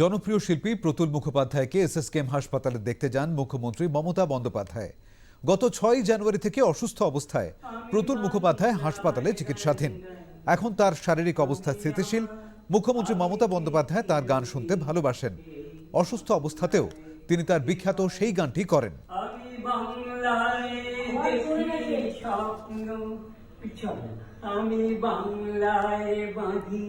জনপ্রিয় শিল্পী প্রতুল মুখোপাধ্যায়কে এসএসকেএম হাসপাতালে দেখতে যান মুখ্যমন্ত্রী মমতা বন্দ্যোপাধ্যায়। গত ছয় জানুয়ারি থেকে অসুস্থ অবস্থায় প্রতুল মুখোপাধ্যায় হাসপাতালে চিকিৎসাধীন। এখন তার শারীরিক অবস্থা স্থিতিশীল। মুখ্যমন্ত্রী মমতা বন্দ্যোপাধ্যায় তার গান শুনতে ভালোবাসেন। অসুস্থ অবস্থাতেও তিনি তার বিখ্যাত সেই গানটি করেন। আমি বাংলায় বাঁধি